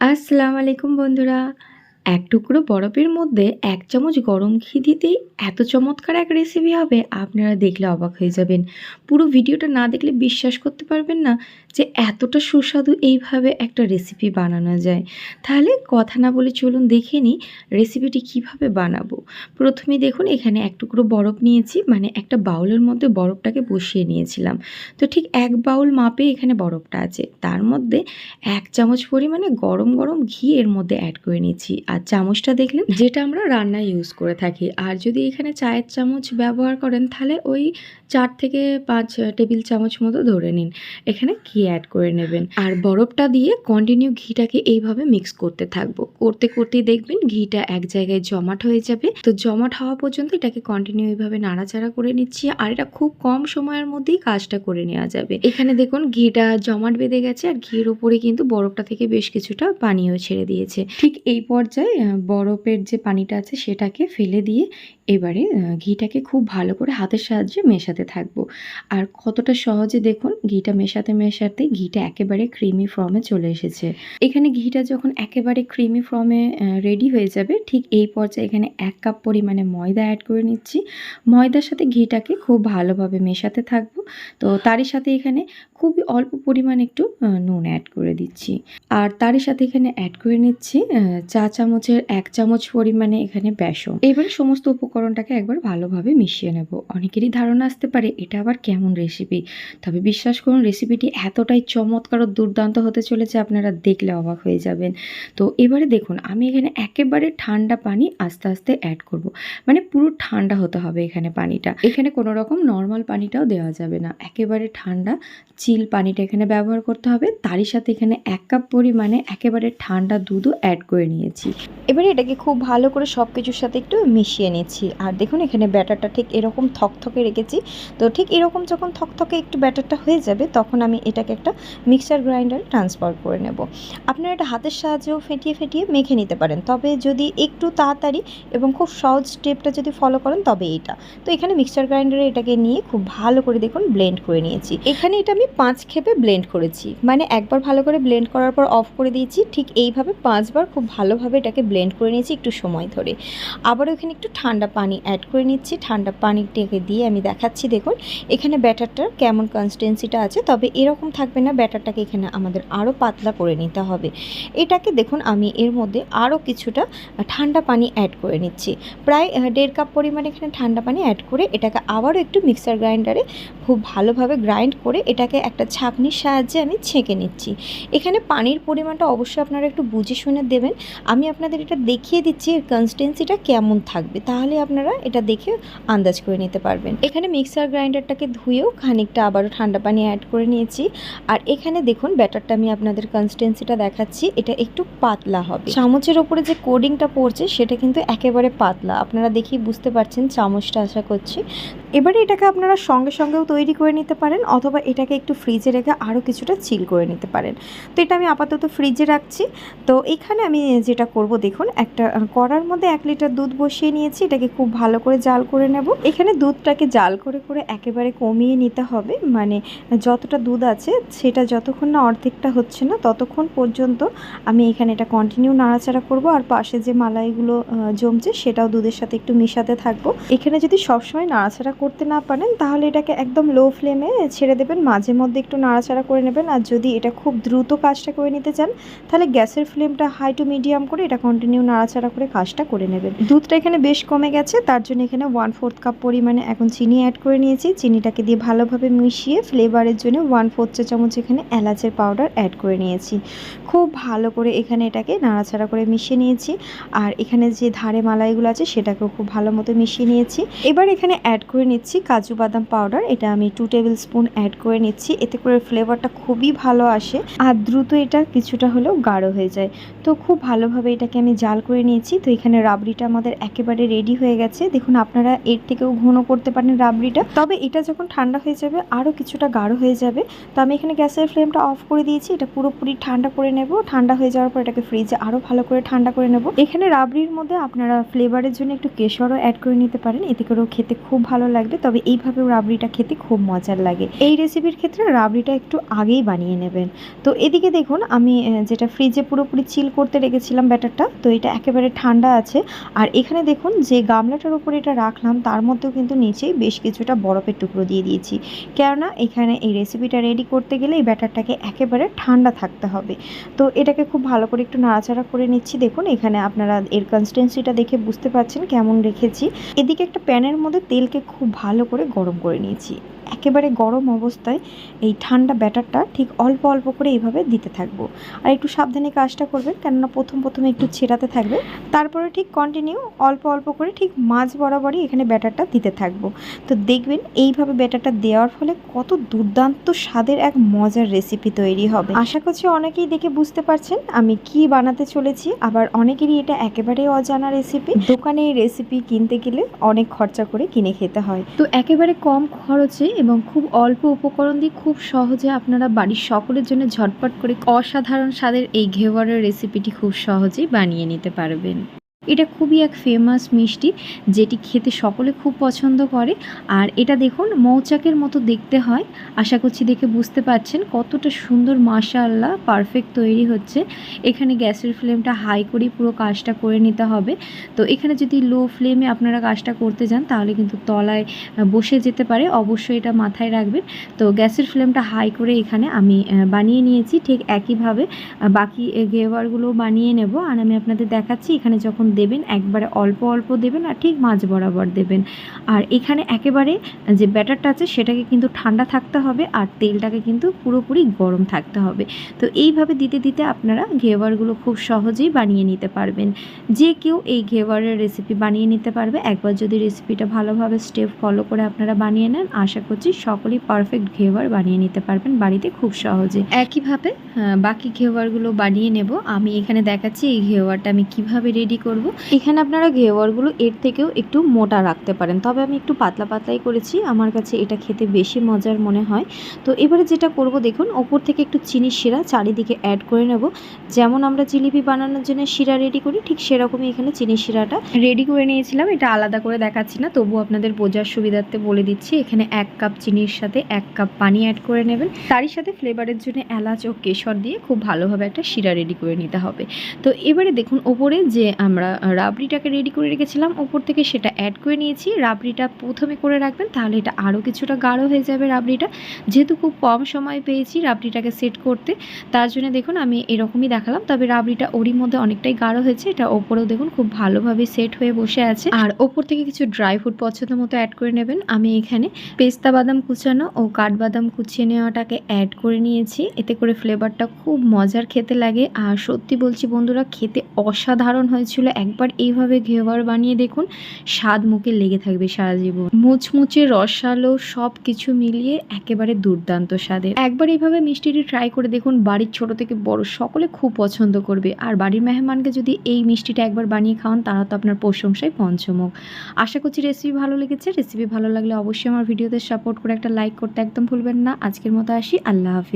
আসসালামু আলাইকুম বন্ধুরা। এক টুকরো বরফের মধ্যে এক চামচ গরম ঘি দিতেই এত চমৎকার এক রেসিপি হবে, আপনারা দেখলে অবাক হয়ে যাবেন। পুরো ভিডিওটা না দেখলে বিশ্বাস করতে পারবেন না। যে এতটা সুস্বাদু এইভাবে একটা রেসিপি বানানো যায়। তাহলে কথা না বলে চলুন দেখে নিই রেসিপিটি কীভাবে বানাবো। প্রথমে দেখুন এখানে এক টুকরো বরফ নিয়েছি মানে একটা বাউলের মধ্যে বরফটাকে বসিয়ে নিয়েছিলাম। তো ঠিক এক বাউল মাপে এখানে বরফটা আছে। তার মধ্যে এক চামচ পরিমাণে গরম গরম ঘি এর মধ্যে অ্যাড করে নিয়েছি। আর চামচটা দেখলেন যেটা আমরা রান্নায় ইউজ করে থাকি। আর যদি এখানে চায়ের চামচ ব্যবহার করেন, তাহলে ওই চার থেকে পাঁচ টেবিল চামচ মতো ধরে নিন। এখানে ঘি অ্যাড করে নেবেন। আর বরফটা দিয়ে কন্টিনিউ ঘিটাকে এইভাবে মিক্স করতে থাকব। করতে করতেই দেখবেন ঘিটা এক জায়গায় জমাট হয়ে যাবে। তো জমাট হওয়া পর্যন্ত এটাকে কন্টিনিউ এইভাবে নাড়াচাড়া করে নিচ্ছি। আর এটা খুব কম সময়ের মধ্যেই কাজটা করে নেওয়া যাবে। এখানে দেখুন ঘিটা জমাট বেঁধে গেছে। আর ঘির উপরে কিন্তু বরফটা থেকে বেশ কিছুটা পানিও ছেড়ে দিয়েছে। ঠিক এই পর্যায়ে বরফের যে পানিটা আছে সেটাকে ফেলে দিয়ে এবারে ঘিটাকে খুব ভালো করে হাতের সাহায্যে মেশাতে থাকব। আর কতটা সহজে দেখুন ঘিটা মেশাতে মেশাতে ঘিটা একেবারে ক্রিমি ফর্মে চলে এসেছে। এখানে ঘিটা যখন একেবারে ক্রিমি ফর্মে রেডি হয়ে যাবে, ঠিক এই পর্যায়ে এখানে এক কাপ পরিমাণে ময়দা অ্যাড করে নিচ্ছি। ময়দার সাথে ঘিটাকে খুব ভালোভাবে মেশাতে থাকব। তো তারই সাথে এখানে খুবই অল্প পরিমাণ একটু নুন অ্যাড করে দিচ্ছি। আর তারই সাথে এখানে অ্যাড করে নিচ্ছি চা চামচের এক চামচ পরিমাণে এখানে বেসন। এবারে সমস্ত উপকরণটাকে একবার ভালোভাবে মিশিয়ে নেব। অনেকেরই ধারণা আসতে পারে, এটা আবার কেমন রেসিপি তবে বিশ্বাস করুন রেসিপিটি এতটাই চমৎকার ও দুর্দান্ত হতে চলেছে, আপনারা দেখলে অবাক হয়ে যাবেন। তো এবারে দেখুন, আমি এখানে একেবারে ঠান্ডা পানি আস্তে আস্তে অ্যাড করব। মানে পুরো ঠান্ডা হতে হবে এখানে পানিটা। এখানে কোনো রকম নর্মাল পানিটাও দেওয়া যাবে না। একেবারে ঠান্ডা চিল পানিটা এখানে ব্যবহার করতে হবে। তারই সাথে এখানে এক কাপ পরিমাণে একেবারে ঠান্ডা দুধও অ্যাড করে নিয়েছি। এবারে এটাকে খুব ভালো করে সব কিছুর সাথে একটু মিশিয়ে নিচ্ছি। আর দেখুন, এখানে ব্যাটারটা ঠিক এরকম থকথকে রেখেছি। তো ঠিক এরকম যখন থকথকে একটু ব্যাটারটা হয়ে যাবে, তখন আমি এটাকে একটা মিক্সার গ্রাইন্ডারে ট্রান্সফার করে নেব। আপনারা এটা হাতের সাহায্যেও ফেটিয়ে ফেটিয়ে মেখে নিতে পারেন। তবে যদি একটু তাড়াতাড়ি এবং খুব সহজ স্টেপটা যদি ফলো করেন, তবে এইটা। তো এখানে মিক্সার গ্রাইন্ডারে এটাকে নিয়ে খুব ভালো করে দেখুন ব্লেন্ড করে নিয়েছি। এখানে এটা আমি পাঁচ খেপে ব্লেন্ড করেছি। মানে একবার ভালো করে ব্লেন্ড করার পর অফ করে দিয়েছি। ঠিক এইভাবে পাঁচবার খুব ভালোভাবে এটাকে ব্লেন্ড করে নিয়েছি একটু সময় ধরে। আবারও এখানে একটু ঠান্ডা পানি অ্যাড করে নিচ্ছি। ঠান্ডা পানিটাকে দিয়ে আমি দেখাচ্ছি, দেখুন। এখানে ব্যাটারটার কেমন কনসিস্টেন্সিটা আছে, তবে এরকম থাকবে না, ব্যাটারটাকে এখানে আমাদের আরও পাতলা করে নিতে হবে। এটাকে দেখুন, আমি এর মধ্যে আরও কিছুটা ঠান্ডা পানি অ্যাড করে নিচ্ছি। প্রায় দেড় কাপ পরিমাণে এখানে ঠান্ডা পানি অ্যাড করে এটাকে আবারও একটু মিক্সার গ্রাইন্ডারে খুব ভালোভাবে গ্রাইন্ড করে এটাকে একটা ছাঁকনির সাহায্যে আমি ছেঁকে নিচ্ছি। এখানে পানির পরিমাণটা অবশ্যই আপনারা একটু বুঝে শুনে দেবেন। আমি আপনাদের এটা দেখিয়ে দিচ্ছি, এর কনসিস্টেন্সিটা কেমন থাকবে, তাহলে আপনারা এটা দেখে আন্দাজ করে নিতে পারবেন। এখানে মিক্সার গ্রাইন্ডারটাকে ধুয়েও খানিকটা আবারও ঠান্ডা পানি অ্যাড করে নিয়েছি। আর এখানে দেখুন, ব্যাটারটা আমি আপনাদের কনসিস্টেন্সিটা দেখাচ্ছি, এটা একটু পাতলা হবে। চামচের ওপরে যে কোডিংটা পড়ছে, সেটা কিন্তু একেবারে পাতলা। আপনারা দেখেই বুঝতে পারছেন চামচটা আশা করছি। এবারে এটাকে আপনারা সঙ্গে সঙ্গেও তৈরি করে নিতে পারেন অথবা এটাকে একটু ফ্রিজে রেখে আরও কিছুটা চিল করে নিতে পারেন। তো এটা আমি আপাতত ফ্রিজে রাখছি। তো এখানে আমি যেটা করব দেখুন, একটা কড়ার মধ্যে এক লিটার দুধ বসিয়ে নিয়েছি, এটাকে খুব ভালো করে জাল করে নেব। এখানে দুধটাকে জাল করে করে একেবারে কমিয়ে নিতে হবে মানে যতটা দুধ আছে সেটা যতক্ষণ না অর্ধেকটা হচ্ছে না ততক্ষণ পর্যন্ত আমি এখানে এটা কন্টিনিউ নাড়াচাড়া করব। আর পাশে যে মালাইগুলো জমছে সেটাও দুধের সাথে একটু মেশাতে থাকব। এখানে যদি সবসময় নাড়াচাড়া করতে না পারেন, তাহলে এটাকে একদম লো ফ্লেমে ছেড়ে দেবেন। মাঝে মধ্যে একটু নাড়াচাড়া করে নেবেন। আর যদি এটা খুব দ্রুত কাজটা করে নিতে চান, তাহলে গ্যাসের ফ্লেমটা হাই টু মিডিয়াম করে এটা কন্টিনিউ নাড়াচাড়া করে কাজটা করে নেবেন। দুধটা এখানে বেশ কমে গেছে, তার জন্য এখানে ওয়ান ফোর্থ কাপ পরিমাণে এখন চিনি অ্যাড করে নিয়েছি। চিনিটাকে দিয়ে ভালোভাবে মিশিয়ে ফ্লেভারের জন্য ওয়ান ফোর্থ চা চামচ এখানে এলাচের পাউডার অ্যাড করে নিয়েছি। খুব ভালো করে এখানে এটাকে নাড়াচাড়া করে মিশিয়ে নিয়েছি। আর এখানে যে ধারে মালাইগুলো আছে, সেটাকেও খুব ভালো মতো মিশিয়ে নিয়েছি। এবার এখানে অ্যাড করে নিচ্ছি, কাজু বাদাম পাউডার এটা আমি টু টেবিল স্পুন অ্যাড করে নিচ্ছি, এতে করে ফ্লেভারটা খুবই ভালো আসে আর দ্রুত এটা কিছুটা হলেও গাঢ় হয়ে যায়। তো খুব ভালোভাবে এটাকে আমি জাল করে নিয়েছি, তো এখানে রাবড়িটা আমাদের একেবারে রেডি হয়ে গেছে। দেখুন, আপনারা এর থেকেও ঘন করতে পারেন রাবড়িটা। তবে এটা যখন ঠান্ডা হয়ে যাবে, আরও কিছুটা গাঢ় হয়ে যাবে। তো আমি এখানে গ্যাসের ফ্লেমটা অফ করে দিয়েছি, এটা পুরোপুরি ঠান্ডা করে নেব। ঠান্ডা হয়ে যাওয়ার পর এটাকে ফ্রিজে আরও ভালো করে ঠান্ডা করে নেব। এখানে রাবড়ির মধ্যে আপনারা ফ্লেভারের জন্য একটু কেশরও অ্যাড করে নিতে পারেন, এতে করেও খেতে খুব ভালো লাগবে তবে এইভাবেও রাবড়িটা খেতে খুব মজার লাগে। এই রেসিপির ক্ষেত্রে রাবড়িটা একটু আগেই বানিয়ে নেবেন। তো এদিকে দেখুন, আমি যেটা ফ্রিজে পুরোপুরি চিল করতে রেখেছিলাম ব্যাটারটা, তো এটা একেবারে ঠান্ডা আছে। আর এখানে দেখুন, যে গামলাটার উপরে এটা রাখলাম, তার মধ্যেও কিন্তু নিচেই বেশ কিছুটা বরফের টুকরো দিয়ে দিয়েছি। কেননা, এখানে এই রেসিপিটা রেডি করতে গেলে এই ব্যাটারটাকে একেবারে ঠান্ডা থাকতে হবে। তো এটাকে খুব ভালো করে একটু নাড়াচাড়া করে নিচ্ছি। দেখুন, এখানে আপনারা এর কনসিস্টেন্সিটা দেখে বুঝতে পারছেন কেমন রেখেছি। এদিকে একটা প্যানের মধ্যে তেলকে খুব ভালো করে গরম করে নিয়েছি। একেবারে গরম অবস্থায় এই ঠান্ডা ব্যাটারটা ঠিক অল্প অল্প করে এইভাবে দিতে থাকব। আর একটু সাবধানে কাজটা করবেন, কেননা প্রথম প্রথমে একটু ছেড়াতে থাকবে। তারপরে ঠিক কন্টিনিউ অল্প অল্প করে ঠিক মাঝ বরাবরই এখানে ব্যাটারটা দিতে থাকব। তো দেখবেন এইভাবে ব্যাটারটা দেওয়ার ফলে কত দুর্দান্ত স্বাদের এক মজার রেসিপি তৈরি হবে। আশা করছি অনেকেই দেখে বুঝতে পারছেন আমি কি বানাতে চলেছি। আবার অনেকেরই এটা একেবারেই অজানা রেসিপি দোকানে এই রেসিপি কিনতে গেলে অনেক খরচা করে কিনে খেতে হয়। তো একেবারে কম খরচে এবং খুব অল্প উপকরণ দিয়ে খুব সহজে আপনারা বাড়ির সকলের জন্য ঝটপট করে অসাধারণ স্বাদের এই ঘেওয়ারের রেসিপিটি খুব সহজেই বানিয়ে নিতে পারবেন। এটা খুবই এক ফেমাস মিষ্টি, যেটি খেতে সকলে খুব পছন্দ করে। আর এটা দেখুন, মৌচাকের মতো দেখতে হয়। আশা করছি দেখে বুঝতে পারছেন কতটা সুন্দর, মাশাআল্লাহ পারফেক্ট তৈরি হচ্ছে। এখানে গ্যাসের ফ্লেমটা হাই করেই পুরো কাজটা করে নিতে হবে। তো এখানে যদি লো ফ্লেমে আপনারা কাজটা করতে যান, তাহলে কিন্তু তলায় বসে যেতে পারে। অবশ্যই এটা মাথায় রাখবেন। তো গ্যাসের ফ্লেমটা হাই করে এখানে আমি বানিয়ে নিয়েছি। ঠিক একইভাবে বাকি গেওয়ারগুলো বানিয়ে নেব। আর আমি আপনাদের দেখাচ্ছি, এখানে যখন দেবেন, একবারে অল্প অল্প দেবেন আর ঠিক মাঝ বরাবর দেবেন। আর এখানে একেবারে যে ব্যাটারটা আছে সেটাকে কিন্তু ঠান্ডা থাকতে হবে আর তেলটাকে কিন্তু পুরোপুরি গরম থাকতে হবে। তো এইভাবে দিতে দিতে আপনারা ঘেওয়ারগুলো খুব সহজেই বানিয়ে নিতে পারবেন। যে কেউ এই ঘেওয়ারের রেসিপি বানিয়ে নিতে পারবে। একবার যদি রেসিপিটা ভালোভাবে স্টেপ ফলো করে আপনারা বানিয়ে নেন, আশা করছি সকলেই পারফেক্ট ঘেওয়ার বানিয়ে নিতে পারবেন বাড়িতে খুব সহজে। একইভাবে বাকি ঘেওয়ারগুলো বানিয়ে নেব। আমি এখানে দেখাচ্ছি এই ঘেওয়ারটা আমি কীভাবে রেডি করব। এখানে আপনারা ঘেওয়ারগুলো এর থেকেও একটু মোটা রাখতে পারেন। তবে আমি একটু পাতলা পাতলাই করেছি। আমার কাছে এটা খেতে বেশি মজার মনে হয়। তো এবারে যেটা করব দেখুন, ওপর থেকে একটু চিনি শিরা চারিদিকে অ্যাড করে নেব। যেমন আমরা জিলিপি বানানোর জন্য শিরা রেডি করি, ঠিক সেরকমই এখানে চিনি শিরাটা রেডি করে নিয়েছিলাম। এটা আলাদা করে দেখাচ্ছি না তবু আপনাদের বোঝার সুবিধার্থে বলে দিচ্ছি। এখানে এক কাপ চিনির সাথে এক কাপ পানি অ্যাড করে নেবেন। তারই সাথে ফ্লেভারের জন্য এলাচ ও কেশর দিয়ে খুব ভালোভাবে একটা শিরা রেডি করে নিতে হবে। তো এবারে দেখুন, ওপরে যে আমরা রাবড়িটাকে রেডি করে রেখেছিলাম। ওপর থেকে সেটা অ্যাড করে নিয়েছি। রাবড়িটা প্রথমে করে রাখবেন, তাহলে এটা আরও কিছুটা গাঢ় হয়ে যাবে রাবড়িটা। যেহেতু খুব কম সময় পেয়েছি রাবড়িটাকে সেট করতে, তার জন্য দেখুন আমি এরকমই দেখালাম। তবে রাবড়িটা ওরই মধ্যে অনেকটাই গাঢ় হয়েছে। এটা ওপরেও দেখুন খুব ভালোভাবে সেট হয়ে বসে আছে। আর ওপর থেকে কিছু ড্রাই ফ্রুট পছন্দ মতো অ্যাড করে নেবেন। আমি এখানে পেস্তা বাদাম কুচানো ও কাঠবাদাম কুচিয়ে নেওয়াটাকে অ্যাড করে নিয়েছি। এতে করে ফ্লেভারটা খুব মজার খেতে লাগে। আর সত্যি বলছি বন্ধুরা, খেতে অসাধারণ হয়েছিল। একবার এইভাবে ঘেওয়ার বানিয়ে দেখুন, স্বাদ মুখে লেগে থাকবে সারা জীবন। মুচমুচে রসালো সব কিছু মিলিয়ে একেবারে দুর্দান্ত স্বাদের। একবার এইভাবে মিষ্টিটি ট্রাই করে দেখুন, বাড়ির ছোট থেকে বড় সকলে খুব পছন্দ করবে। আর বাড়ির মেহমানকে যদি এই মিষ্টিটা একবার বানিয়ে খাওয়ান, তারা তো আপনার প্রশংসায় পঞ্চমুখ। আশা করছি রেসিপি ভালো লেগেছে। রেসিপি ভালো লাগলে অবশ্যই আমার ভিডিওতে সাপোর্ট করে একটা লাইক করতে একদম ভুলবেন না। আজকের মতো আসি। আল্লাহ হাফিজ।